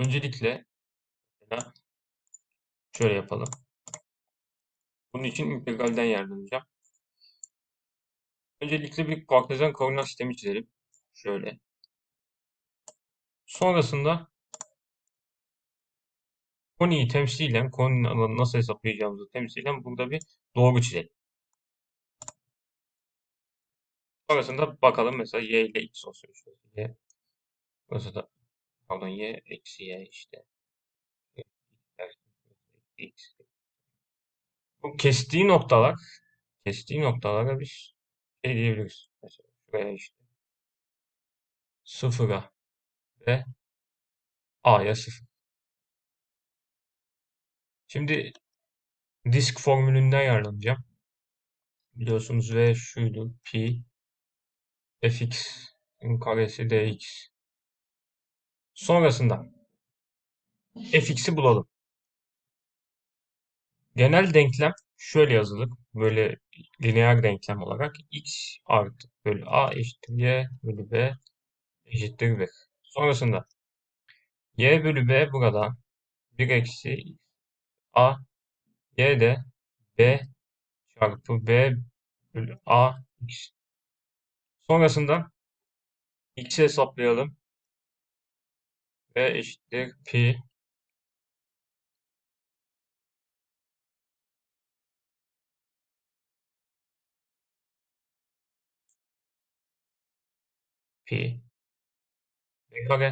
Öncelikle şöyle yapalım. Bunun için integralden yararlanacağım. Öncelikle bir kartezyen koordinat sistemi çizelim. Şöyle. Sonrasında koniyi temsilen, koninin alanını nasıl hesaplayacağımızı temsilen burada bir doğru çizelim. Sonrasında bakalım mesela y ile x olsun. Şöyle. Burası da pardon y eksi y işte. x. Bu kestiği noktalar kestiği noktalara biz şey diyebiliriz. Mesela şuraya işte sıfıra ve a'ya sıfır. Şimdi disk formülünden yararlanacağım. Biliyorsunuz v şuydu. Pi fx'in karesi dx. Sonrasında fx'i bulalım. Genel denklem şöyle yazılır. Böyle lineer denklem olarak x artı bölü a eşittir y bölü b eşittir 1. Sonrasında y bölü b buradan 1 eksi a y de b çarpı b bölü a x. Sonrasında x'i hesaplayalım. V eşittir pi pi b kare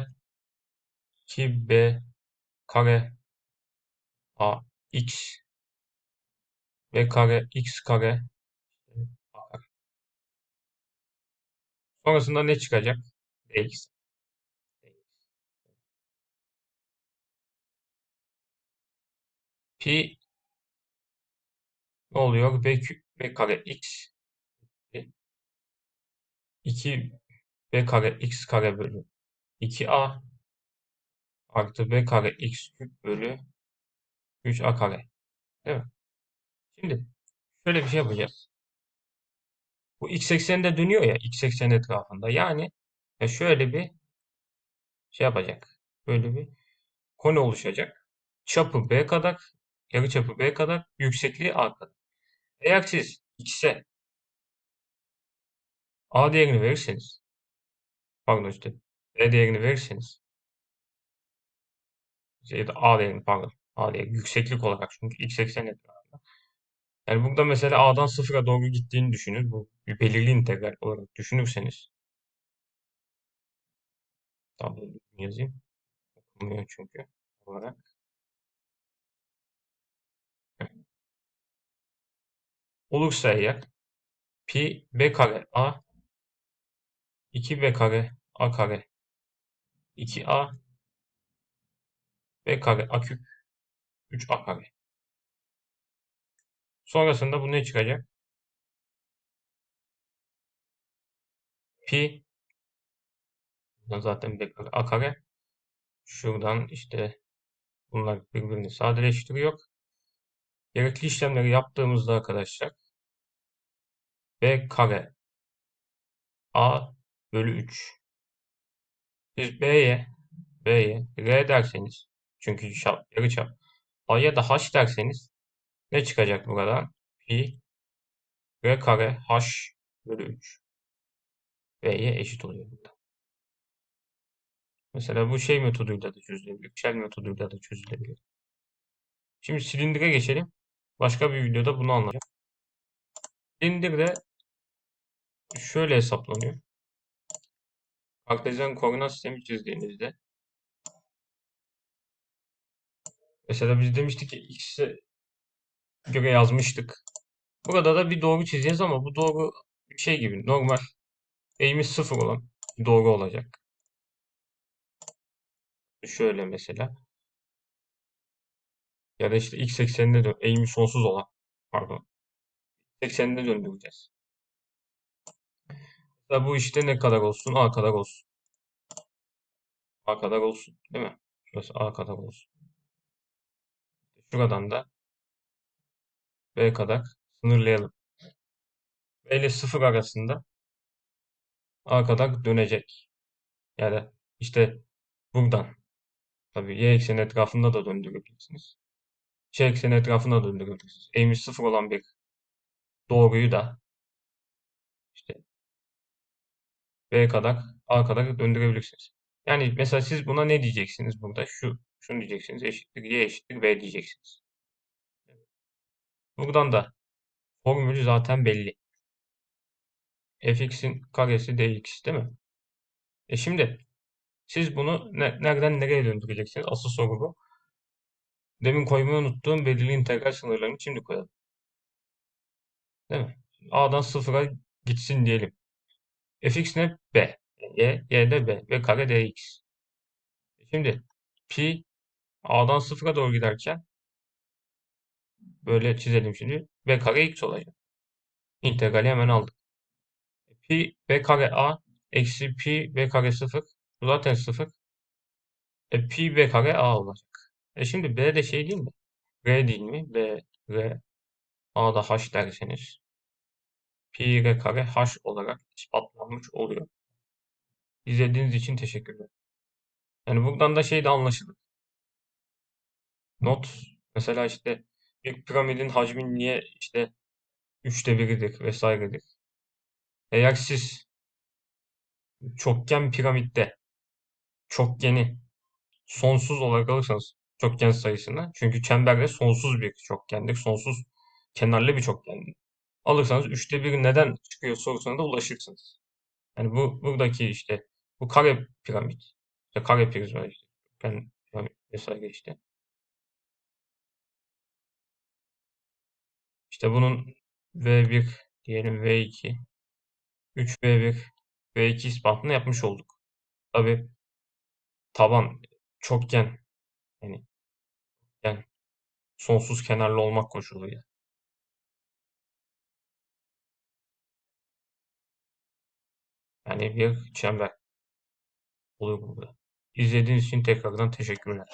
2b kare a x b kare x kare a kare. Sonrasında ne çıkacak? dx. Pi ne oluyor? b küp b kare x 2 b kare x kare bölü 2a artı b kare x küp bölü 3a kare. Değil mi? Şimdi şöyle bir şey yapacağız. Bu x ekseninde dönüyor ya x eksen etrafında. Yani ya şöyle bir şey yapacak. Böyle bir konu oluşacak. Çapı b kadar, yarıçapı b kadar, yüksekliği a kadar. Eğer siz x'e a değerini verirseniz pardon işte b değerini verirseniz ya da a değerini pardon a değeri yükseklik olarak çünkü x eksen etrafında. Yani burada mesela a'dan sıfıra doğru gittiğini düşünün. Bu bir belirli integral olarak düşünürseniz tabloyu yazayım. Okunmuyor çünkü olarak. Olursa eğer pi b kare a 2b kare a kare 2a b kare a küp 3a kare. Sonrasında bu ne çıkacak? Pi zaten b kare a kare. Şuradan işte bunlar birbirini sadeleştiriyor. Gerekli işlemleri yaptığımızda arkadaşlar b kare a bölü 3 biz b'ye b'ye r derseniz çünkü çap, yarı çap a'ya da h derseniz ne çıkacak buradan? Pi r kare h bölü 3 b'ye eşit oluyor burada. Mesela bu şey metoduyla da çözülebilir. Shell metoduyla da çözülebilir. Şimdi silindire geçelim. Başka bir videoda bunu anlatacağım. Silindir de şöyle hesaplanıyor. Kartezyen koordinat sistemi çizdiğinizde mesela biz demiştik ki x'e göre yazmıştık. Burada da bir doğru çizeceğiz ama bu doğru şey gibi normal eğimi sıfır olan doğru olacak. Şöyle mesela. Ya da işte x ekseninde dön eğimi sonsuz olan pardon. ekseninde döndüreceğiz. Mesela bu işte ne kadar olsun? A kadar olsun. A kadar olsun. Değil mi? Şurası A kadar olsun. Şuradan da B kadar sınırlayalım. B ile 0 arasında A kadar dönecek. Yani işte buradan Tabii y ekseni etrafında da döndürebilirsiniz. Etrafında da döndürebilirsiniz. Eğimi sıfır olan bir doğruyu da işte B kadar A kadar döndürebilirsiniz. Yani mesela siz buna ne diyeceksiniz burada? Şu, şunu diyeceksiniz. Eşittir y eşittir b diyeceksiniz. Buradan da formülü zaten belli. fx'in karesi dx değil mi? E şimdi siz bunu ne, nereden nereye döndüreceksiniz? Asıl soru bu. Demin koymayı unuttuğum belirli integral sınırlarını şimdi koyalım. Değil mi? A'dan sıfıra gitsin diyelim. fx ne? b. y, y de b. Ve kare dx. E şimdi pi A'dan sıfıra doğru giderken böyle çizelim şimdi. b kare x olacak. İntegrali hemen aldık. Pi b kare a eksi pi b kare sıfır. Zaten sıfır. E, pi b kare a olacak. E şimdi b de şey değil mi? r değil mi? b, r, a da h derseniz pi r kare h olarak ispatlanmış oluyor. İzlediğiniz için teşekkürler. Yani buradan da şey de anlaşılır. Not mesela işte bir piramidin hacmi niye işte üçte biridir vesairedir. Eğer siz çokgen piramitte çokgeni sonsuz olarak alırsanız çokgen sayısını çünkü çemberde sonsuz bir çokgendir. Sonsuz kenarlı bir çokgendir. Alırsanız üçte bir neden çıkıyor sorusuna da ulaşırsınız. Yani bu buradaki işte bu kare piramit, işte kare prizma işte, ben piramit vesaire işte. İşte bunun V1 diyelim V2 3V1 V2 ispatını yapmış olduk. Tabi taban çokgen yani, yani sonsuz kenarlı olmak koşuluyla. Yani bir çember oluyor burada. İzlediğiniz için tekrardan teşekkürler.